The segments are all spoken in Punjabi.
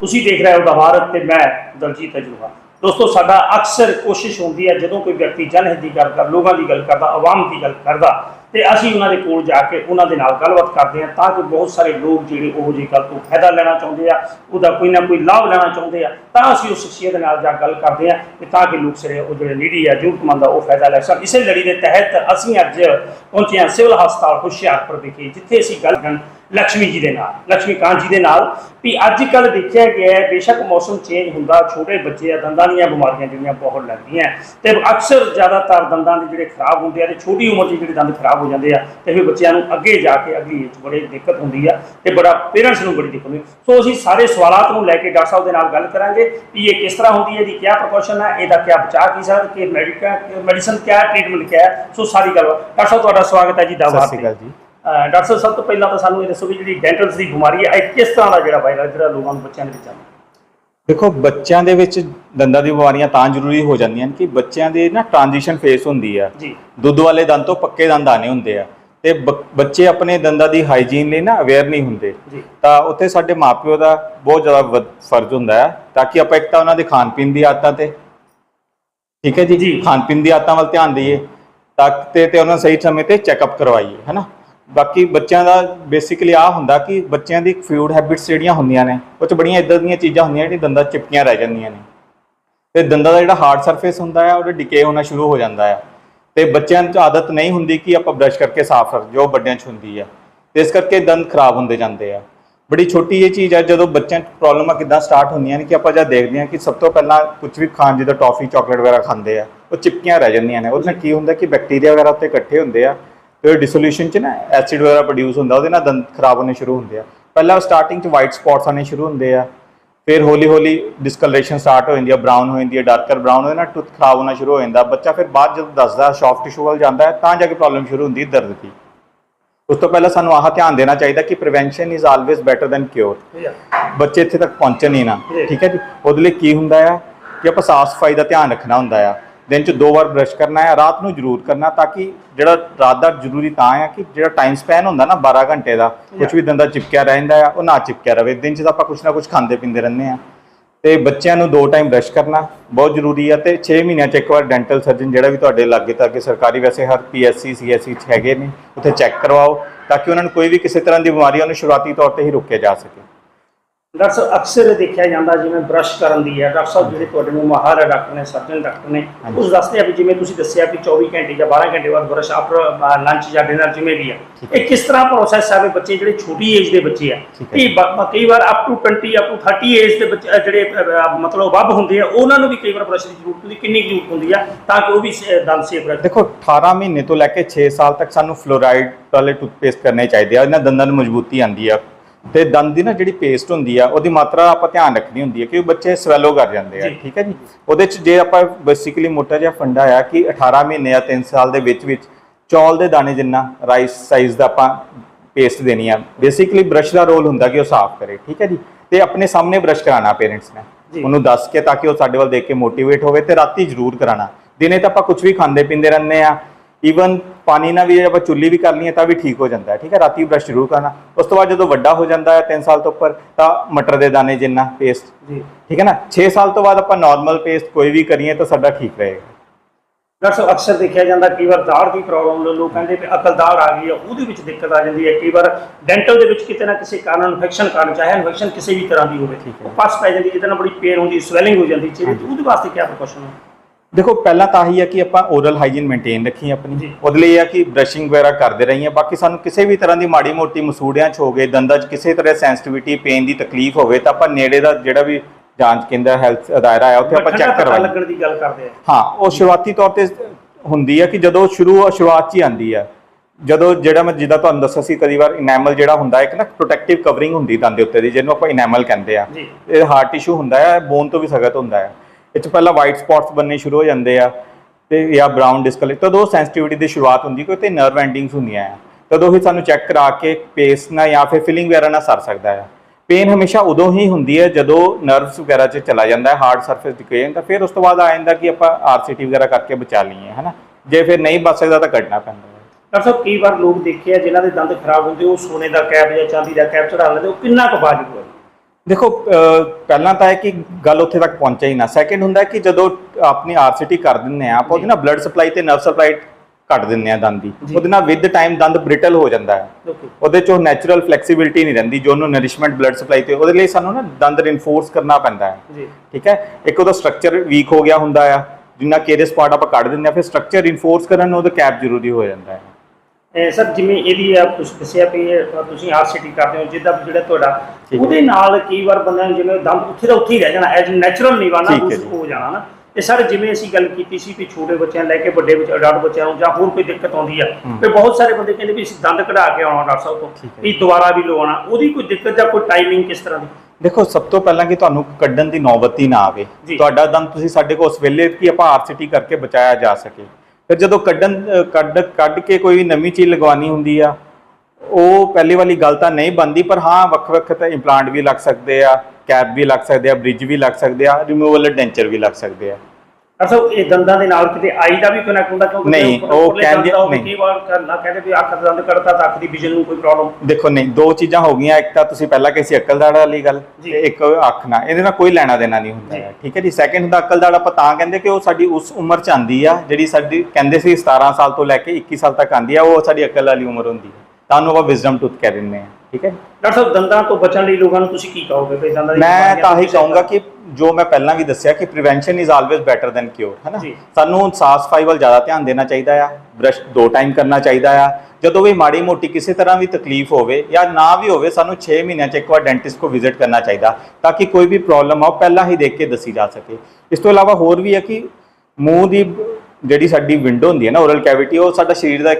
ਤੁਸੀਂ ਦੇਖ ਰਹੇ ਹੋ ਦਾ ਭਾਰਤ ਤੇ ਮੈਂ ਦਲਜੀਤ ਅਜੂਹਾ ਦੋਸਤੋ, ਸਾਡਾ ਅਕਸਰ ਕੋਸ਼ਿਸ਼ ਹੁੰਦੀ ਹੈ, ਜਦੋਂ ਕੋਈ ਵਿਅਕਤੀ ਜਨਹਿਤ ਦੀ ਗੱਲ ਕਰ, ਲੋਕਾਂ ਦੀ ਗੱਲ ਕਰਦਾ, ਆਵਾਮ ਦੀ ਗੱਲ ਕਰਦਾ, ਤੇ ਅਸੀਂ ਉਹਨਾਂ ਦੇ ਕੋਲ ਜਾ ਕੇ ਉਹਨਾਂ ਦੇ ਨਾਲ ਗੱਲਬਾਤ ਕਰਦੇ ਹਾਂ, ਤਾਂ ਕਿ ਬਹੁਤ ਸਾਰੇ ਲੋਕ ਜਿਹੜੇ ਉਹ ਜਿਹੀ ਗੱਲ ਤੋਂ ਫਾਇਦਾ ਲੈਣਾ ਚਾਹੁੰਦੇ ਆ, ਉਹਦਾ ਕੋਈ ਨਾ ਕੋਈ ਲਾਭ ਲੈਣਾ ਚਾਹੁੰਦੇ ਆ, ਤਾਂ ਅਸੀਂ ਉਸ ਸ਼ਖਸੀਅਤ ਨਾਲ ਜਾ ਗੱਲ ਕਰਦੇ ਹਾਂ ਕਿ ਤਾਂ ਕਿ ਲੋਕ ਸਿਰੇ ਉਹ ਜਿਹੜੇ ਨੀਡੀ ਆ, ਜ਼ਰੂਰਤਮੰਦ ਆ, ਉਹ ਫਾਇਦਾ ਲੈ ਸਕਣ। ਇਸੇ ਲੜੀ ਦੇ ਤਹਿਤ ਅਸੀਂ ਅੱਜ ਪਹੁੰਚੇ ਹਾਂ ਸਿਵਲ ਹਸਪਤਾਲ ਹੁਸ਼ਿਆਰਪੁਰ ਵਿਖੇ, ਜਿੱਥੇ ਅਸੀਂ ਗੱਲ ਕਰਨ ਲక్ష్ਮੀ ਜੀ ਦੇ ਨਾਲ ਲక్ష్ਮੀ ਕਾਂਤ ਜੀ ਦੇ ਨਾਲ। ਵੀ ਅੱਜ ਕੱਲ ਦੇਖਿਆ ਗਿਆ ਹੈ ਬੇਸ਼ੱਕ ਮੌਸਮ ਚੇਂਜ ਹੁੰਦਾ ਛੋਟੇ ਬੱਚੇ ਆ ਦੰਦਾਂ ਦੀਆਂ ਬਿਮਾਰੀਆਂ ਜਿਹੜੀਆਂ ਬਹੁਤ ਲੱਗਦੀਆਂ ਤੇ ਅਕਸਰ ਜ਼ਿਆਦਾਤਰ ਦੰਦਾਂ ਦੇ ਜਿਹੜੇ ਖਰਾਬ ਹੁੰਦੇ ਆ ਤੇ ਛੋਟੀ ਉਮਰ 'ਚ ਜਿਹੜੇ ਦੰਦ ਖਰਾਬ ਹੋ ਜਾਂਦੇ ਆ ਤੇ ਫਿਰ ਬੱਚਿਆਂ ਨੂੰ ਅੱਗੇ ਜਾ ਕੇ ਅਗਲੀ ਏਜ ਬੜੇ ਦਿੱਕਤ ਹੁੰਦੀ ਆ ਤੇ ਬੜਾ ਪੇਰੈਂਟਸ ਨੂੰ ਬੜੀ ਦਿੱਕਤ ਹੁੰਦੀ ਸੋ ਅਸੀਂ ਸਾਰੇ ਸਵਾਲਾਂ ਨੂੰ ਲੈ ਕੇ ਡਾਕਟਰ ਸਾਹਿਬ ਦੇ ਨਾਲ ਗੱਲ ਕਰਾਂਗੇ ਵੀ ਇਹ ਕਿਸ ਤਰ੍ਹਾਂ ਹੁੰਦੀ ਹੈ ਦੀ ਕੀ ਪ੍ਰਕੌਸ਼ਨ ਹੈ ਇਹਦਾ ਕੀ ਬਚਾਅ ਕੀ ਸਰ ਕਿ ਮੈਡੀਕਲ ਮੈਡੀਸਨ ਕੀ ਟ੍ਰੀਟਮੈਂਟ ਕਿਹਾ ਸੋ ਸਾਰੀ ਗੱਲ ਡਾਕਟਰ ਸਾਹਿਬ ਤੁਹਾਡਾ ਸਵਾਗਤ ਹੈ ਜੀ ਦਾਵਾ ਸਤਿ ਸ਼੍ਰੀ ਅਕਾਲ ਜੀ। ਡਾਕਟਰ ਸਾਹਿਬ ਸਭ ਤੋਂ ਪਹਿਲਾਂ ਤਾਂ ਸਾਨੂੰ ਇਹ ਦੱਸੋ ਵੀ ਜਿਹੜੀ ਡੈਂਟਲਸ ਦੀ ਬਿਮਾਰੀ ਹੈ ਇਹ ਕਿਸ ਤਰ੍ਹਾਂ ਦਾ ਜਿਹੜਾ ਵਾਇਰਸ ਜਿਹੜਾ ਲੋਕਾਂ ਨੂੰ ਬੱਚਿਆਂ ਦੇ ਵਿੱਚ ਆਉਂਦਾ ਦੇਖੋ ਬੱਚਿਆਂ ਦੇ ਵਿੱਚ ਦੰਦਾਂ ਦੀ ਬਿਮਾਰੀਆਂ ਤਾਂ ਜ਼ਰੂਰੀ ਹੋ ਜਾਂਦੀਆਂ ਨੇ ਕਿ ਬੱਚਿਆਂ ਦੇ ਨਾ ਟ੍ਰਾਂਜੀਸ਼ਨ ਫੇਸ ਹੁੰਦੀ ਆ। ਜੀ। ਦੁੱਧ ਵਾਲੇ ਦੰਦ ਤੋਂ ਪੱਕੇ ਦੰਦ ਆਣੇ ਹੁੰਦੇ ਆ। ਤੇ ਬੱਚੇ ਆਪਣੇ ਦੰਦਾਂ ਦੀ ਹਾਈਜੀਨ ਲਈ ਨਾ ਅਵੇਅਰ ਨਹੀਂ ਹੁੰਦੇ। ਤਾਂ ਉੱਥੇ ਸਾਡੇ ਮਾਪਿਓ ਦਾ ਬਹੁਤ ਜ਼ਿਆਦਾ ਫਰਜ਼ ਹੁੰਦਾ ਹੈ ਤਾਂ ਕਿ ਆਪਾਂ ਇੱਕ ਤਾਂ ਉਹਨਾਂ ਦੇ ਖਾਣ ਪੀਣ ਦੀ ਆਦਤਾਂ ਤੇ ਠੀਕ ਹੈ ਜੀ। ਖਾਣ ਪੀਣ ਦੀ ਆਦਤਾਂ ਵੱਲ ਧਿਆਨ ਦਈਏ ਤਾਂ ਤੇ ਤੇ ਉਹਨਾਂ ਸਹੀ ਸਮੇਂ ਤੇ ਚੈੱਕਅਪ ਕਰਵਾਈਏ ਹੈਨਾ ਬਾਕੀ ਬੱਚਿਆਂ ਦਾ ਬੇਸਿਕਲੀ ਆ ਹੁੰਦਾ ਕਿ ਬੱਚਿਆਂ ਦੀ ਫੂਡ ਹੈਬਿਟਸ ਜਿਹੜੀਆਂ ਹੁੰਦੀਆਂ ਨੇ, ਉਹ ਚ ਬੜੀਆਂ ਇਦਾਂ ਦੀਆਂ ਚੀਜ਼ਾਂ ਹੁੰਦੀਆਂ ਜਿਹੜੀਆਂ ਦੰਦਾਂ ਚਿਪਕੀਆਂ ਰਹਿ ਜਾਂਦੀਆਂ ਨੇ। ਤੇ ਦੰਦਾਂ ਦਾ ਜਿਹੜਾ ਹਾਰਡ ਸਰਫੇਸ ਹੁੰਦਾ ਹੈ, ਉਹਦੇ ਡਿਕੇ ਹੋਣਾ ਸ਼ੁਰੂ ਹੋ ਜਾਂਦਾ ਹੈ। ਤੇ ਬੱਚਿਆਂ 'ਚ ਆਦਤ ਨਹੀਂ ਹੁੰਦੀ ਕਿ ਆਪਾਂ ਬ੍ਰਸ਼ ਕਰਕੇ ਸਾਫ਼ ਕਰ, ਜੋ ਵੱਡਿਆਂ 'ਚ ਹੁੰਦੀ ਆ। ਤੇ ਇਸ ਕਰਕੇ ਦੰਦ ਖਰਾਬ ਹੁੰਦੇ ਜਾਂਦੇ ਆ। ਬੜੀ ਛੋਟੀ ਇਹ ਚੀਜ਼ ਆ, ਜਦੋਂ ਬੱਚਿਆਂ 'ਚ ਪ੍ਰੋਬਲਮਾਂ ਕਿੱਦਾਂ ਸਟਾਰਟ ਹੁੰਦੀਆਂ ਨੇ ਕਿ ਆਪਾਂ ਜਦ ਦੇਖਦੇ ਹਾਂ ਕਿ ਸਭ ਤੋਂ ਪਹਿਲਾਂ ਕੁਝ ਵੀ ਖਾਣ, ਜਿੱਦਾਂ ਟੌਫੀ ਚਾਕਲੇਟ ਵਗੈਰਾ ਖਾਂਦੇ ਆ, ਉਹ ਚਿਪਕੀਆਂ ਰਹਿ ਜਾਂਦੀਆਂ ਨੇ। ਉਹਦੇ ਨਾਲ ਕੀ ਹੁੰਦਾ ਕਿ ਬੈਕਟੀਰੀਆ ਵਗੈਰਾ ਉੱਤੇ ਇਕੱਠੇ ਹੁੰਦੇ ਆ ਤੇ ਡਿਸੋਲੂਸ਼ਨ 'ਚ ਨਾ ਐਸਿਡ ਵਗੈਰਾ ਪ੍ਰੋਡਿਊਸ ਹੁੰਦਾ ਉਹਦੇ ਨਾਲ ਦੰਦ ਖਰਾਬ ਹੋਣੇ ਸ਼ੁਰੂ ਹੁੰਦੇ ਆ। ਪਹਿਲਾਂ ਸਟਾਰਟਿੰਗ 'ਚ ਵਾਈਟ ਸਪੌਟਸ ਆਣੇ ਸ਼ੁਰੂ ਹੁੰਦੇ ਆ ਫਿਰ ਹੌਲੀ ਹੌਲੀ ਡਿਸਕਲਰੇਸ਼ਨ ਸਟਾਰਟ ਹੋ ਜਾਂਦੀ ਹੈ ਬ੍ਰਾਊਨ ਹੋ ਜਾਂਦੀ ਹੈ ਡਾਰਕਰ ਬ੍ਰਾਊਨ ਉਹਦੇ ਨਾਲ ਟੁੱਥ ਖਰਾਬ ਹੋਣਾ ਸ਼ੁਰੂ ਹੋ ਜਾਂਦਾ। ਬੱਚਾ ਫਿਰ ਬਾਅਦ ਜਦੋਂ ਦੱਸਦਾ ਸੌਫਟ ਟਿਸ਼ੂ ਵੱਲ ਜਾਂਦਾ ਹੈ ਤਾਂ ਜਾ ਕੇ ਪ੍ਰੋਬਲਮ ਸ਼ੁਰੂ ਹੁੰਦੀ ਹੈ ਦਰਦ ਦੀ। ਉਸ ਤੋਂ ਪਹਿਲਾਂ ਸਾਨੂੰ ਆਹ ਧਿਆਨ ਦੇਣਾ ਚਾਹੀਦਾ ਕਿ prevention is always better than cure ਹੈ ਬੱਚੇ ਇੱਥੇ ਤੱਕ ਪਹੁੰਚਣ ਹੀ ਨਾ। ਠੀਕ ਹੈ ਜੀ? ਉਹਦੇ ਲਈ ਕੀ ਹੁੰਦਾ ਆ? ਕਿ ਆਪਾਂ ਸਾਫ਼ ਸਫ਼ਾਈ ਦਾ ਧਿਆਨ ਰੱਖਣਾ ਹੁੰਦਾ ਆ। ਦਿਨ ਚ ਦੋ ਵਾਰ ਬ੍ਰਸ਼ ਕਰਨਾ ਹੈ, ਰਾਤ ਨੂੰ ਜ਼ਰੂਰ ਕਰਨਾ ਤਾਂ ਕਿ ਜਿਹੜਾ ਰਾਤ ਦਾ ਜ਼ਰੂਰੀ ਤਾਂ ਹੈ ਕਿ ਜਿਹੜਾ ਟਾਈਮ ਸਪੈਨ ਹੁੰਦਾ ਨਾ 12 ਘੰਟੇ ਦਾ ਕੁਝ ਵੀ ਦੰਦਾ ਚਿਪਕਿਆ ਰਹਿੰਦਾ ਆ ਉਹ ਨਾ ਚਿਪਕਿਆ ਰਵੇ ਦਿਨ ਚ ਤਾਂ ਆਪਾਂ ਕੁਝ ਨਾ ਕੁਝ ਖਾਂਦੇ ਪੀਂਦੇ ਰਹਿੰਦੇ ਆ ਤੇ ਬੱਚਿਆਂ ਨੂੰ ਦੋ ਟਾਈਮ ਬ੍ਰਸ਼ ਕਰਨਾ ਬਹੁਤ ਜ਼ਰੂਰੀ ਆ ਤੇ 6 ਮਹੀਨਿਆਂ ਚ ਇੱਕ ਵਾਰ ਡੈਂਟਲ ਸਰਜਨ ਜਿਹੜਾ ਵੀ ਤੁਹਾਡੇ ਲਾਗੇ ਤਾਂ ਤੱਕ ਸਰਕਾਰੀ ਵੈਸੇ ਹਰ ਪੀਐਸਸੀ ਸੀਐਸਸੀ ਚ ਹੈਗੇ ਨੇ, ਉੱਥੇ ਚੈੱਕ ਕਰਵਾਓ, ਤਾਂ ਕਿ ਉਹਨਾਂ ਨੂੰ ਕੋਈ ਵੀ ਕਿਸੇ ਤਰ੍ਹਾਂ ਦੀ ਬਿਮਾਰੀ ਉਹਨੂੰ ਸ਼ੁਰੂਆਤੀ ਤੌਰ ਤੇ ਹੀ ਰੋਕਿਆ ਜਾ ਸਕੇ। ਡਾਕਟਰ ਸਾਹਿਬ ਅਕਸਰ ਇਹ ਦੇਖਿਆ ਜਾਂਦਾ ਜਿਵੇਂ ਬ੍ਰਸ਼ ਕਰਨ ਦੀ ਹੈ। ਡਾਕਟਰ ਸਾਹਿਬ ਜਿਹੜੇ ਤੁਹਾਡੇ ਨੂੰ ਮਾਹਰ ਹੈ ਡਾਕਟਰ ਨੇ ਸਰਜਨ ਡਾਕਟਰ ਨੇ। ਉਸ ਦੱਸਦੇ ਆ ਵੀ ਜਿਵੇਂ ਤੁਸੀਂ ਦੱਸਿਆ ਕਿ 24 ਘੰਟੇ ਜਾਂ 12 ਘੰਟੇ ਬਾਅਦ ਬ੍ਰਸ਼ ਆਫਟਰ ਲੰਚ ਜਾਂ ਡਿਨਰ ਜਿਵੇਂ ਵੀ ਆ। ਇਹ ਕਿਸ ਤਰ੍ਹਾਂ ਪ੍ਰੋਸੈਸ ਹੈ ਵੀ ਬੱਚੇ ਜਿਹੜੇ ਛੋਟੀ ਏਜ ਦੇ ਬੱਚੇ ਆ? ਠੀਕ ਹੈ। ਕਿ ਬ- ਬ- ਕਈ ਵਾਰ up to 20 up to 30 age ਦੇ ਬੱਚੇ ਜਿਹੜੇ ਮਤਲਬ ਵੱਬ ਹੁੰਦੇ ਆ ਉਹਨਾਂ ਨੂੰ ਵੀ ਕਈ ਵਾਰ ਬ੍ਰਸ਼ ਦੀ ਜ਼ਰੂਰਤ ਹੁੰਦੀ ਕਿੰਨੀ ਜ਼ਰੂਰਤ ਹੁੰਦੀ ਆ ਤਾਂ ਕਿ ਉਹ ਵੀ ਦੰਦ ਸੇਫ ਰੱਖ ਦੇਖੋ 18 ਮਹੀਨੇ ਤੋਂ ਲੈ ਕੇ 6 ਸਾਲ ਤੱਕ ਸਾਨੂੰ ਫਲੋਰਾਈਡ ਵਾਲੇ ਟੂਥਪੇਸਟ ਕਰਨੇ ਚਾਹੀਦੇ ਆ ਇਹਨਾਂ ਦੰਦਾਂ ਨੂੰ ਮਜ਼ਬੂਤੀ ਆਂਦੀ ਆ। ਤੇ ਦੰਦ ਦੀ ਨਾ ਜਿਹੜੀ ਪੇਸਟ ਹੁੰਦੀ ਆ ਉਹਦੀ ਮਾਤਰਾ ਆਪਾਂ ਧਿਆਨ ਰੱਖਣੀ ਹੁੰਦੀ ਹੈ ਕਿਉਂਕਿ ਬੱਚੇ ਸਵੈਲੋ ਕਰ ਜਾਂਦੇ ਆ। ਠੀਕ ਹੈ ਜੀ ਉਹਦੇ ਚ ਜੇ ਆਪਾਂ ਬੇਸਿਕਲੀ ਮੋਟਾ ਜਿਹਾ ਫੰਡਾ ਆ ਕਿ 18 ਮਹੀਨੇ ਜਾਂ 3 ਸਾਲ ਦੇ ਵਿੱਚ ਵਿੱਚ ਚੌਲ ਦੇ ਦਾਣੇ ਜਿੰਨਾ ਰਾਈਸ ਸਾਈਜ਼ ਦਾ ਆਪਾਂ ਪੇਸਟ ਦੇਣੀ ਆ ਬੇਸਿਕਲੀ ਬ੍ਰਸ਼ ਦਾ ਰੋਲ ਹੁੰਦਾ ਕਿ ਉਹ ਸਾਫ਼ ਕਰੇ ਠੀਕ ਹੈ ਜੀ ਤੇ ਆਪਣੇ ਸਾਹਮਣੇ ਬ੍ਰਸ਼ ਕਰਾਣਾ ਪੇਰੈਂਟਸ ਨੇ। ਉਹਨੂੰ ਦੱਸ ਕੇ ਤਾਂ ਕਿ ਉਹ ਸਾਡੇ ਵੱਲ ਦੇਖ ਕੇ ਮੋਟੀਵੇਟ ਹੋਵੇ ਤੇ ਰਾਤੀ ਜ਼ਰੂਰ ਕਰਾਣਾ ਦਿਨੇ ਤਾਂ ਆਪਾਂ ਕੁਝ ਵੀ ਖਾਂਦੇ ਪੀਂਦੇ ਰਹਿੰਦੇ ਆ ਈਵਨ ਪਾਣੀ ਨਾਲ ਵੀ ਜੇ ਆਪਾਂ ਚੁੱਲੀ ਵੀ ਕਰ ਲਈਏ ਤਾਂ ਵੀ ਠੀਕ ਹੋ ਜਾਂਦਾ ਹੈ ਠੀਕ ਹੈ? ਰਾਤੀ ਬ੍ਰਸ਼ ਜ਼ਰੂਰ ਕਰਨਾ। ਉਸ ਤੋਂ ਬਾਅਦ ਜਦੋਂ ਵੱਡਾ ਹੋ ਜਾਂਦਾ ਹੈ 3 ਸਾਲ ਤੋਂ ਉੱਪਰ ਤਾਂ ਮਟਰ ਦੇ ਦਾਣੇ ਜਿੰਨਾ ਪੇਸਟ ਜੀ। ਠੀਕ ਹੈ ਨਾ? 6 ਸਾਲ ਤੋਂ ਬਾਅਦ ਆਪਾਂ ਨਾਰਮਲ ਪੇਸਟ ਕੋਈ ਵੀ ਕਰੀਏ ਤਾਂ ਸਾਡਾ ਠੀਕ ਰਹੇਗਾ। ਡਾਕਟਰ ਅਕਸਰ ਦੇਖਿਆ ਜਾਂਦਾ ਕਈ ਵਾਰ ਦਾੜ ਦੀ ਪ੍ਰੋਬਲਮ ਲੋਕ ਕਹਿੰਦੇ ਵੀ ਅਕਲ ਦਾੜ ਆ ਗਈ ਆ ਉਹਦੇ ਵਿੱਚ ਦਿੱਕਤ ਆ ਜਾਂਦੀ ਹੈ। ਕਈ ਵਾਰ ਡੈਂਟਲ ਦੇ ਵਿੱਚ ਕਿਤੇ ਨਾ ਕਿਸੇ ਕਾਰਨ ਇਨਫੈਕਸ਼ਨ ਕਾਰਨ ਚਾਹੇ ਇਨਫੈਕਸ਼ਨ ਕਿਸੇ ਵੀ ਤਰ੍ਹਾਂ ਦੀ ਹੋਵੇ ਠੀਕ ਹੈ। ਪਸ ਪੈ ਜਾਂਦੀ ਜਿਹਦੇ ਨਾਲ ਬੜੀ ਪੇਨ ਹੁੰਦੀ ਸਵੈਲਿੰਗ ਹੋ ਜਾਂਦੀ ਚਿਹਰੇ ਤੇ ਉਹਦੇ ਵਾਸਤੇ ਕੀ ਪ੍ਰੀਕਾਸ਼ਨ ਹੈ? ਦੇਖੋ ਪਹਿਲਾਂ ਤਾਂ ਹੀ ਹੈ ਕਿ ਆਪਾਂ ਓਰਲ ਹਾਈਜੀਨ ਮੇਨਟੇਨ ਰੱਖੀਏ ਆਪਣੀ। ਉਹਦੇ ਲਈ ਹੈ ਕਿ ਬ੍ਰਸ਼ਿੰਗ ਵਗੈਰਾ ਕਰਦੇ ਰਹੀਏ। ਬਾਕੀ ਸਾਨੂੰ ਕਿਸੇ ਵੀ ਤਰ੍ਹਾਂ ਦੀ ਮਾੜੀ ਮੋਟੀ ਮਸੂੜਿਆਂ 'ਚ ਹੋ ਗਏ ਦੰਦਾਂ 'ਚ ਕਿਸੇ ਤਰ੍ਹਾਂ ਸੈਂਸਿਟੀਵਿਟੀ ਪੇਨ ਦੀ ਤਕਲੀਫ ਹੋਵੇ ਤਾਂ ਆਪਾਂ ਨੇੜੇ ਦਾ ਜਿਹੜਾ ਵੀ ਜਾਂਚ ਕੇਂਦਰ ਹੈਲਥ ਅਦਾਇਰਾ ਹੈ ਉੱਥੇ ਆਪਾਂ ਚੈੱਕ ਕਰਵਾਈਏ। ਲੱਗਣ ਦੀ ਗੱਲ ਕਰਦੇ ਆ। ਹਾਂ ਉਹ ਸ਼ੁਰੂਆਤੀ ਤੌਰ ਤੇ ਹੁੰਦੀ ਹੈ ਕਿ ਜਦੋਂ ਸ਼ੁਰੂ ਸ਼ੁਰੂਆਤ 'ਚ ਹੀ ਆਂਦੀ ਹੈ ਜਦੋਂ ਜਿਹੜਾ ਮੈਂ ਜਿੱਦਾਂ ਤੁਹਾਨੂੰ ਦੱਸਿਆ ਸੀ ਕਈ ਵਾਰ ਇਨੈਮਲ ਜਿਹੜਾ ਹੁੰਦਾ ਇੱਕ ਨਾ ਪ੍ਰੋਟੈਕਟਿਵ ਕਵਰਿੰਗ ਹੁੰਦੀ ਦੰਦ ਦੇ ਉੱਤੇ ਦੀ ਜਿਹਨੂੰ ਆਪਾਂ ਇਨੈਮਲ ਕਹਿੰਦੇ ਆ। ਇਹ ਹਾਰਟ ਟਿਸ਼ੂ ਹੁੰਦਾ ਹੈ ਬੋਨ ਤੋਂ ਵੀ ਸਖਤ ਹੁੰਦਾ ਹੈ ਇਹ 'ਚ ਪਹਿਲਾਂ ਵਾਈਟ ਸਪੌਟਸ ਬਣਨੇ ਸ਼ੁਰੂ ਹੋ ਜਾਂਦੇ ਆ ਤੇ ਜਾਂ ਬ੍ਰਾਊਨ ਡਿਸਕਲਰ ਤਦੋਂ ਸੈਂਸਿਟੀਵਿਟੀ ਦੀ ਸ਼ੁਰੂਆਤ ਹੁੰਦੀ ਕਿਉਂਕਿ ਤੇ ਨਰਵ ਐਂਡਿੰਗਸ ਹੁੰਦੀਆਂ ਆ। ਤਦੋਂ ਹੀ ਸਾਨੂੰ ਚੈੱਕ ਕਰਾ ਕੇ ਪੇਸ ਨਾਲ ਜਾਂ ਫਿਰ ਫਿਲਿੰਗ ਵਗੈਰਾ ਨਾਲ ਸਰ ਸਕਦਾ ਆ। ਪੇਨ ਹਮੇਸ਼ਾ ਉਦੋਂ ਹੀ ਹੁੰਦੀ ਹੈ ਜਦੋਂ ਨਰਵਸ ਵਗੈਰਾ 'ਚ ਚਲਾ ਜਾਂਦਾ ਹੈ ਹਾਰਡ ਸਰਫੇਸ ਡਿਕੇ ਜਾਂਦਾ ਫਿਰ ਉਸ ਤੋਂ ਬਾਅਦ ਆ ਜਾਂਦਾ ਕਿ ਆਪਾਂ ਆਰਸੀਟੀ ਵਗੈਰਾ ਕਰਕੇ ਬਚਾ ਲਈਏ, ਹਨਾ? ਜੇ ਫਿਰ ਨਹੀਂ ਬਚ ਸਕਦਾ ਤਾਂ ਕੱਢਣਾ ਪੈਂਦਾ ਹੈ ਡਾਕਟਰ ਸਾਹਿਬ, ਕਈ ਵਾਰ ਲੋਕ ਦੇਖੇ ਆ, ਜਿਨ੍ਹਾਂ ਦੇ ਦੰਦ ਖਰਾਬ ਹੁੰਦੇ, ਉਹ ਸੋਨੇ ਦਾ ਕੈਪ ਜਾਂ ਚਾਂਦੀ ਦਾ ਕੈਪ ਚੜਾ ਲੈਂਦੇ, ਉਹ ਕਿੰਨਾ ਕੁ ਬਾਜੂ ਦੇਖੋ ਪਹਿਲਾਂ ਤਾਂ ਹੈ ਕਿ ਗੱਲ ਉੱਥੇ ਤੱਕ ਪਹੁੰਚੇ ਹੀ ਨਾ। ਸੈਕੰਡ ਹੁੰਦਾ ਕਿ ਜਦੋਂ ਆਪਣੀ ਆਰਸੀਟੀ ਕਰ ਦਿੰਨੇ ਆ ਆਪਾਂ ਉਹਦੀ ਨਾ ਬਲੱਡ ਸਪਲਾਈ ਤੇ ਨਰਵ ਸਪਲਾਈ ਕੱਟ ਦਿੰਨੇ ਆ ਦੰਦ ਦੀ। ਉਹਦੇ ਨਾਲ ਵਿਦ ਟਾਈਮ ਦੰਦ ਬ੍ਰਿਟਲ ਹੋ ਜਾਂਦਾ ਹੈ। ਉਹਦੇ ਚੋਂ ਨੈਚੁਰਲ ਫਲੈਕਸੀਬਿਲਿਟੀ ਨਹੀਂ ਰਹਿੰਦੀ ਜੋ ਉਹਨੂੰ ਨਰਿਸ਼ਮੈਂਟ ਬਲੱਡ ਸਪਲਾਈ ਤੇ ਉਹਦੇ ਲਈ ਸਾਨੂੰ ਨਾ ਦੰਦ ਰਿਨਫੋਰਸ ਕਰਨਾ ਪੈਂਦਾ ਹੈ। ਠੀਕ ਹੈ? ਇੱਕ ਉਹਦਾ ਸਟਰਕਚਰ ਵੀਕ ਹੋ ਗਿਆ ਹੁੰਦਾ ਆ ਜਿੰਨਾ ਕੇਰਸ ਪਾਰਟ ਆਪਾਂ ਕੱਢ ਦਿੰਦੇ ਆ ਫਿਰ ਸਟਰਕਚਰ ਰਿਨਫੋਰਸ ਕਰਨ ਨੂੰ ਉਹਦਾ ਕੈਪ ਜ਼ਰੂਰੀ ਹੋ ਜਾਂਦਾ ਹੈ। ਸਰ ਜਿਵੇਂ ਇਹਦੀ ਆ ਤੁਸੀਂ ਦੱਸਿਆ ਵੀ ਤੁਸੀਂ ਆਰਸੀਟੀ ਕਰਦੇ ਹੋ ਜਿੱਦਾਂ ਵੀ ਜਿਹੜਾ ਤੁਹਾਡਾ। ਉਹਦੇ ਨਾਲ ਕਈ ਵਾਰ ਬੰਦਿਆਂ ਨੂੰ ਜਿਵੇਂ ਦੰਦ ਉੱਥੇ ਦਾ ਉੱਥੇ ਹੀ ਰਹਿ ਜਾਣਾ ਐਜ ਨੈਚੁਰਲ ਨਹੀਂ ਬਣਨਾ ਹੈ ਉਸ ਜੀ। ਹੋ ਜਾਣਾ ਨਾ ਤੇ ਸਰ ਜਿਵੇਂ ਅਸੀਂ ਗੱਲ ਕੀਤੀ ਸੀ ਵੀ ਛੋਟੇ ਬੱਚਿਆਂ ਲੈ ਕੇ ਵੱਡੇ ਬੱਚੇ ਅਡਲਟ ਬੱਚਿਆਂ ਨੂੰ ਜਾਂ ਹੋਰ ਕੋਈ ਦਿੱਕਤ ਆਉਂਦੀ ਆ। ਤੇ ਬਹੁਤ ਸਾਰੇ ਬੰਦੇ ਕਹਿੰਦੇ ਵੀ ਅਸੀਂ ਦੰਦ ਕਢਾ ਕੇ ਆਉਣਾ ਡਾਕਟਰ ਸਾਹਿਬ ਤੋਂ। ਵੀ ਦੁਬਾਰਾ ਵੀ ਲਵਾਉਣਾ ਉਹਦੀ ਕੋਈ ਦਿੱਕਤ ਜਾਂ ਕੋਈ ਟਾਈਮਿੰਗ ਕਿਸ ਤਰ੍ਹਾਂ ਦੀ ਦੇਖੋ ਸਭ ਤੋਂ ਪਹਿਲਾਂ ਕਿ ਤੁਹਾਨੂੰ ਕੱਢਣ ਦੀ ਨੌਬਤ ਹੀ ਨਾ ਆਵੇ। ਤੁਹਾਡਾ ਦੰਦ ਤੁਸੀਂ ਸਾਡੇ ਕੋਲ ਉਸ ਵੇਲੇ ਕਿ ਆਪਾਂ ਆਰਸੀਟੀ ਕਰਕੇ ਬਚਾਇਆ ਜਾ ਸਕੇ ਫਿਰ ਜਦੋਂ ਕੱਢਣ ਕੱਢ ਕੱਢ ਕੇ ਕੋਈ ਨਵੀਂ ਚੀਜ਼ ਲਗਵਾਉਣੀ ਹੁੰਦੀ ਆ, ਉਹ ਪਹਿਲੀ ਵਾਲੀ ਗੱਲ ਤਾਂ ਨਹੀਂ ਬਣਦੀ, ਪਰ ਹਾਂ, ਵੱਖ-ਵੱਖ ਤਾਂ ਇੰਪਲਾਂਟ ਵੀ ਲੱਗ ਸਕਦੇ ਆ ਕੈਪ ਵੀ ਲੱਗ ਸਕਦੇ ਆ ਬ੍ਰਿਜ ਵੀ ਲੱਗ ਸਕਦੇ ਆ ਰਿਮੂਵਲ ਡੈਂਚਰ ਵੀ ਲੱਗ ਸਕਦੇ ਆ। ਸਾਹਿਬ ਇਹ ਦੰਦਾਂ ਦੇ ਨਾਲ ਕਿਤੇ ਆਈ ਦਾ ਵੀ ਕਨੈਕਟ ਹੁੰਦਾ ਕਿਉਂਕਿ ਨਹੀਂ, ਉਹ ਕਹਿੰਦੇ- ਨਹੀਂ। ਕਈ ਵਾਰ ਕਰਨਾ ਕਹਿੰਦੇ ਵੀ ਅੱਖ ਦੰਦ ਕੱਢਤਾ ਤਾਂ ਅੱਖ ਦੀ ਵਿਜ਼ਨ ਨੂੰ ਕੋਈ ਪ੍ਰੋਬਲਮ ਦੇਖੋ ਨਹੀਂ ਦੋ ਚੀਜ਼ਾਂ ਹੋ ਗਈਆਂ ਇੱਕ ਤਾਂ ਤੁਸੀਂ ਪਹਿਲਾਂ ਕਹੀ ਸੀ ਅਕਲ ਦਾੜਾ ਵਾਲੀ ਗੱਲ। ਤੇ ਇੱਕ ਅੱਖ ਨਾਲ। ਇਹਦੇ ਨਾਲ ਕੋਈ ਲੈਣਾ ਦੇਣਾ ਨਹੀਂ ਹੁੰਦਾ। ਹੈ ਠੀਕ ਹੈ ਜੀ? ਸੈਕਿੰਡ ਹੁੰਦਾ ਅਕਲ ਦਾੜਾ ਆਪਾਂ ਤਾਂ ਕਹਿੰਦੇ ਕਿ ਉਹ ਸਾਡੀ ਉਸ ਉਮਰ ਚ ਆਂਦੀ ਆ ਜਿਹੜੀ ਸਾਡੀ ਕਹਿੰਦੇ ਸੀ 17 ਸਾਲ ਤੋਂ ਲੈ ਕੇ 21 ਸਾਲ ਤੱਕ ਆਂਦੀ ਆ ਉਹ ਸਾਡੀ ਅਕਲ ਵਾਲੀ ਉਮਰ ਹੁੰਦੀ ਹੈ। ਤਾਂ ਉਹਨੂੰ ਆਪਾਂ ਵਿਜ਼ਡਮ ਟੂਥ ਕਹਿ ਦਿੰਦੇ ਆ ਠੀਕ ਹੈ ਡਾਕਟਰ ਸਾਹਿਬ ਦੰਦਾਂ ਤੋਂ ਬਚਣ ਲਈ ਲੋਕਾਂ ਨੂੰ ਤੁਸੀਂ ਕੀ ਕਹੋਗੇ? ਵੀ ਦੰਦਾਂ ਦੀ ਮੈਂ ਤਾਂ ਹੀ ਕਹੂੰਗਾ ਕਿ ਜੋ ਮੈਂ ਪਹਿਲਾਂ ਵੀ ਦੱਸਿਆ ਕਿ prevention is always better than cure ਹੈ ਨਾ। ਸਾਨੂੰ ਸਾਫ਼ ਸਫ਼ਾਈ ਵੱਲ ਜ਼ਿਆਦਾ ਧਿਆਨ ਦੇਣਾ ਚਾਹੀਦਾ ਆ ਬ੍ਰਸ਼ ਦੋ ਟਾਈਮ ਕਰਨਾ ਚਾਹੀਦਾ ਆ। ਜਦੋਂ ਵੀ ਮਾੜੀ ਮੋਟੀ ਕਿਸੇ ਤਰ੍ਹਾਂ ਵੀ ਤਕਲੀਫ ਹੋਵੇ ਜਾਂ ਨਾ ਵੀ ਹੋਵੇ ਸਾਨੂੰ 6 ਮਹੀਨਿਆਂ 'ਚ ਇੱਕ ਵਾਰ ਡੈਂਟਿਸਟ ਕੋ ਵਿਜ਼ਿਟ ਕਰਨਾ ਚਾਹੀਦਾ ਤਾਂ ਕਿ ਕੋਈ ਵੀ ਪ੍ਰੋਬਲਮ ਆ ਉਹ ਪਹਿਲਾਂ ਹੀ ਦੇਖ ਕੇ ਦੱਸੀ ਜਾ ਸਕੇ। ਇਸ ਤੋਂ ਇਲਾਵਾ ਹੋਰ ਵੀ ਹੈ ਕਿ ਮੂੰਹ ਦੀ ਜਿਹੜੀ ਸਾਡੀ ਵਿੰਡੋ ਹੁੰਦੀ ਹੈ ਨਾ ਓਰਲ ਕੈਵਿਟੀ ਉਹ ਸਾਡਾ ਸਰੀਰ ਦਾ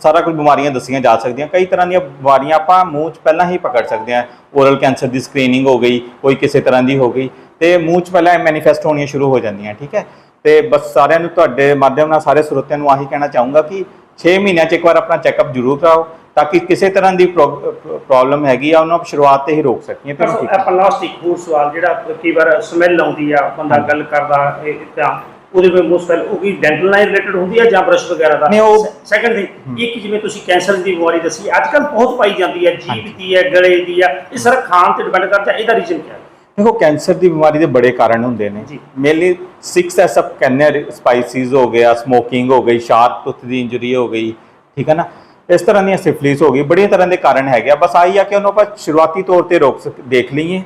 ਸਾਰਾ ਕੁਝ ਬਿਮਾਰੀਆਂ ਦੱਸੀਆਂ ਜਾ ਸਕਦੀਆਂ। ਕਈ ਤਰ੍ਹਾਂ ਦੀਆਂ ਬਿਮਾਰੀਆਂ ਆਪਾਂ ਮੂੰਹ 'ਚ ਪਹਿਲਾਂ ਹੀ ਪਕੜ ਸਕਦੇ ਹਾਂ। ਓਰਲ ਕੈਂਸਰ ਦੀ ਸਕਰੀਨਿੰਗ ਹੋ ਗਈ ਕੋਈ ਕਿਸੇ ਤਰ੍ਹਾਂ ਦੀ ਹੋ ਗਈ। ਤੇ ਮੂੰਹ 'ਚ ਪਹਿਲਾਂ ਮੈਨੀਫੈਸਟ ਹੋਣੀਆਂ ਸ਼ੁਰੂ ਹੋ ਜਾਂਦੀਆਂ ਠੀਕ ਹੈ? ਤੇ ਬਸ ਸਾਰਿਆਂ ਨੂੰ ਤੁਹਾਡੇ ਮਾਧਿਅਮ ਨਾਲ ਸਾਰੇ ਸਰੋਤਿਆਂ ਨੂੰ ਆਹੀ ਕਹਿਣਾ ਚਾਹੂੰਗਾ ਕਿ 6 ਮਹੀਨਿਆਂ 'ਚ ਇੱਕ ਵਾਰ ਆਪਣਾ ਚੈੱਕਅਪ ਜ਼ਰੂਰ ਕਰਾਓ ਤਾਂ ਕਿ ਕਿਸੇ ਤਰ੍ਹਾਂ ਦੀ ਪ੍ਰੋਬਲਮ ਹੈਗੀ ਆ ਉਹਨੂੰ ਆਪਾਂ ਸ਼ੁਰੂਆਤ ਤੇ ਹੀ ਰੋਕ ਸਕੀਏ ਤੇ ਉਹਨੂੰ ਠੀਕ ਆਪਾਂ ਲਾਸਟ ਇੱਕ ਹੋਰ ਸਵਾਲ ਜਿਹੜਾ ਕਈ ਵਾਰ ਸਮੈਲ ਆਉਂਦੀ ਆ ਬੰਦਾ ਗੱਲ ਕਰਦਾ ਇਹ ਤਾਂ ਉਹਦੇ ਵਿੱਚ ਮੋਸਟ ਵੈਲ ਉਹ ਕੀ ਡੈਂਟਲ ਨਾਲ ਰਿਲੇਟਡ ਹੁੰਦੀ ਆ ਜਾਂ ਬ੍ਰਸ਼ ਵਗੈਰਾ ਦਾ? ਨਹੀਂ, ਉਹ- ਸੈਕੰਡ ਥਿੰਗ ਇੱਕ ਜਿਵੇਂ ਤੁਸੀਂ ਕੈਂਸਰ ਦੀ ਬਿਮਾਰੀ ਦੱਸੀ ਅੱਜ ਕੱਲ ਬਹੁਤ ਪਾਈ ਜਾਂਦੀ ਹੈ ਜੀਭ ਦੀ ਹੈ ਗਲੇ ਦੀ ਆ ਇਹ ਸਾਰਾ ਖਾਣ ਤੇ ਡਿਪੈਂਡ ਕਰਦਾ ਇਹਦਾ ਰੀਜ਼ਨ ਕੀ ਹੈ ਦੇਖੋ ਕੈਂਸਰ ਦੀ ਬਿਮਾਰੀ ਦੇ ਬੜੇ ਕਾਰਨ ਹੁੰਦੇ ਨੇ। ਜੀ। ਮੇਨਲੀ 6 ਐਸ ਅਪ ਕਹਿੰਦੇ ਸਪਾਈਸਿਸ ਹੋ ਗਿਆ ਸਮੋਕਿੰਗ ਹੋ ਗਈ ਸ਼ਾਰਪ ਟੁੱਥ ਦੀ ਇੰਜਰੀ ਹੋ ਗਈ ਠੀਕ ਹੈ ਨਾ? ਇਸ ਤਰ੍ਹਾਂ ਦੀਆਂ ਸਿਫਲਿਸ ਹੋ ਗਈ ਬੜੀਆਂ ਤਰ੍ਹਾਂ ਦੇ ਕਾਰਨ ਹੈਗੇ ਆ। ਬਸ ਆਹੀ ਆ ਕਿ ਉਹਨੂੰ ਆਪਾਂ ਸ਼ੁਰੂਆਤੀ ਤੌਰ ਤੇ ਰੋਕ ਸਕ ਦੇਖ ਲਈਏ।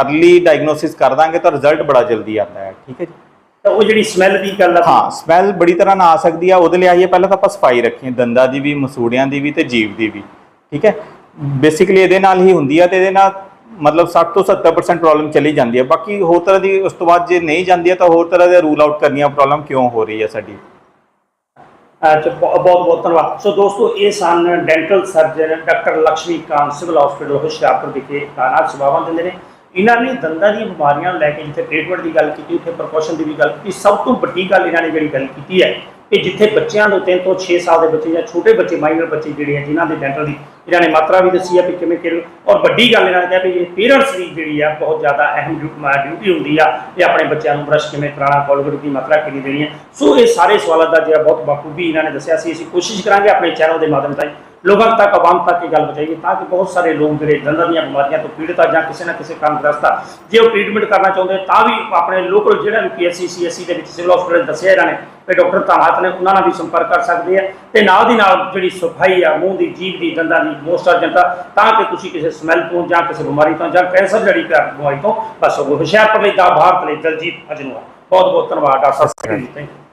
ਅਰਲੀ ਡਾਇਗਨੋਸਿਸ ਕਰ ਦਾਂਗੇ ਤਾਂ ਰਿਜ਼ਲਟ ਬੜਾ ਜਲਦੀ ਆਉਂਦਾ ਹੈ ਠੀਕ ਹੈ ਜੀ? ਤਾਂ ਉਹ ਜਿਹੜੀ ਸਮੈਲ ਦੀ ਗੱਲ ਆ ਹਾਂ ਸਮੈਲ ਬੜੀ ਤਰ੍ਹਾਂ ਨਾਲ ਆ ਸਕਦੀ ਆ। ਉਹਦੇ ਲਈ ਆਈਏ ਪਹਿਲਾਂ ਤਾਂ ਆਪਾਂ ਸਫ਼ਾਈ ਰੱਖੀਏ ਦੰਦਾਂ ਦੀ ਵੀ ਮਸੂੜਿਆਂ ਦੀ ਵੀ ਤੇ ਜੀਭ ਦੀ ਵੀ ਠੀਕ ਹੈ? ਬੇਸਿਕਲੀ ਇਹਦੇ ਨਾਲ ਹੀ ਹੁੰਦੀ ਆ ਤੇ ਇਹਦੇ ਨਾਲ ਮਤਲਬ 60 ਤੋਂ 70% ਪ੍ਰੋਬਲਮ ਚਲੀ ਜਾਂਦੀ ਹੈ। ਬਾਕੀ ਹੋਰ ਤਰ੍ਹਾਂ ਦੀ ਉਸ ਤੋਂ ਬਾਅਦ ਜੇ ਨਹੀਂ ਜਾਂਦੀ ਹੈ ਤਾਂ ਹੋਰ ਤਰ੍ਹਾਂ ਦੇ ਰੂਲ ਆਊਟ ਕਰਨੀਆਂ ਪ੍ਰੋਬਲਮ ਕਿਉਂ ਹੋ ਰਹੀ ਹੈ ਸਾਡੀ? ਅੱਛਾ ਬਹੁਤ ਬਹੁਤ ਧੰਨਵਾਦ। ਸੋ ਦੋਸਤੋ, ਇਹ ਸਨ dental surgeon doctor Lakshmi Kant civil hospital Hoshiarpur ਵਿਖੇ ਤਾਨਾਤ ਸੇਵਾਵਾਂ ਦਿੰਦੇ ਨੇ। ਇਹਨਾਂ ਨੇ ਦੰਦਾਂ ਦੀਆਂ ਬਿਮਾਰੀਆਂ ਨੂੰ ਲੈ ਕੇ ਜਿੱਥੇ ਟ੍ਰੀਟਮੈਂਟ ਦੀ ਗੱਲ ਕੀਤੀ, ਉੱਥੇ ਪ੍ਰੋਕਸ਼ਨ ਦੀ ਵੀ ਗੱਲ ਕੀਤੀ, ਸਭ ਤੋਂ ਵੱਡੀ ਗੱਲ ਇਹਨਾਂ ਨੇ ਜਿਹੜੀ ਗੱਲ ਕੀਤੀ ਹੈ ਕਿ ਜਿੱਥੇ ਬੱਚਿਆਂ ਨੂੰ 3 ਤੋਂ 6 ਸਾਲ ਦੇ ਬੱਚੇ ਜਾਂ ਛੋਟੇ ਬੱਚੇ ਮਾਈਨਰ ਬੱਚੇ ਜਿਹੜੇ ਆ, ਜਿਨ੍ਹਾਂ ਦੇ ਡੈਂਟਲ ਦੀ ਇਹਨਾਂ ਨੇ ਮਾਤਰਾ ਵੀ ਦੱਸੀ ਹੈ ਕਿ ਕਿਵੇਂ ਕਿਵੇਂ ਔਰ ਵੱਡੀ ਗੱਲ ਇਹਨਾਂ ਨੇ ਕਿਹਾ ਵੀ ਇਹ ਪੇਰੈਂਟਸ ਦੀ ਜਿਹੜੀ ਆ, ਬਹੁਤ ਜ਼ਿਆਦਾ ਅਹਿਮ ਡਿਊਟੀ ਹੁੰਦੀ ਆ ਕਿ ਆਪਣੇ ਬੱਚਿਆਂ ਨੂੰ ਬ੍ਰਸ਼ ਕਿਵੇਂ ਕਰਾਉਣਾ ਕੋਲਗੇਟ ਦੀ ਮਾਤਰਾ ਕਿੰਨੀ ਦੇਣੀ ਹੈ। ਸੋ ਇਹ ਸਾਰੇ ਸਵਾਲਾਂ ਦਾ ਜਿਹੜਾ ਬਹੁਤ ਬਾਖੂਬੀ ਇਹਨਾਂ ਨੇ ਦੱਸਿਆ ਸੀ, ਅਸੀਂ ਕੋਸ਼ਿਸ਼ ਕਰਾਂਗੇ ਆਪਣੇ ਚੈਨਲ ਦੇ ਮਾਧਿਅਮ ਰਾਹੀਂ ਲੋਕਾਂ ਤੱਕ, ਆਵਾਮ ਤੱਕ ਇਹ ਗੱਲ ਪਹੁੰਚਾਈਏ ਤਾਂ ਕਿ ਬਹੁਤ ਸਾਰੇ ਲੋਕ ਜਿਹੜੇ ਦੰਦਾਂ ਦੀਆਂ ਬਿਮਾਰੀਆਂ ਤੋਂ ਪੀੜਤ ਆ ਜਾਂ ਕਿਸੇ ਨਾ ਕਿਸੇ ਕਾਰਨ ਗ੍ਰਸਤ ਆ, ਜੇ ਉਹ ਟ੍ਰੀਟਮੈਂਟ ਕਰਨਾ ਚਾਹੁੰਦੇ ਤਾਂ ਵੀ ਆਪਣੇ ਲੋਕਲ ਜਿਹੜਾ ਵੀ ਪੀਐਸਸੀ ਸੀਐਸਸੀ ਦੇ ਵਿੱਚ ਸਿਵਲ ਹਸਪੀਟਲ ਦੱਸਿਆ ਇਹਨਾਂ ਨੇ ਤੇ ਡਾਕਟਰ ਤਾਨਾਤ ਨੇ ਉਹਨਾਂ ਨਾਲ ਵੀ ਸੰਪਰਕ ਕਰ ਸਕਦੇ ਆ ਤੇ ਨਾਲ ਦੀ ਨਾਲ ਜਿਹੜੀ ਸਫ਼ਾਈ ਆ, ਮੂੰਹ ਦੀ, ਜੀਭ ਦੀ, ਦੰਦਾਂ ਦੀ ਮੋਸਟ ਅਰਜੈਂਟ ਤਾਂ ਕਿ ਤੁਸੀਂ ਕਿਸੇ ਸਮੈਲ ਤੋਂ ਜਾਂ ਕਿਸੇ ਬਿਮਾਰੀ ਤੋਂ ਜਾਂ ਕੈਂਸਰ ਜਿਹੜੀ ਬਿਮਾਰੀ ਤੋਂ ਬਸ ਉਹ ਹੁਸ਼ਿਆਰਪੁਰ ਲਈ ਦਾ ਭਾਰਤ ਲਈ ਦਲਜੀਤ ਅਜਨੂਆ ਬਹੁਤ ਬਹੁਤ ਧੰਨਵਾਦ ਡਾਕਟਰ ਸਾਹਿਬ ਥੈਂਕ ਯੂ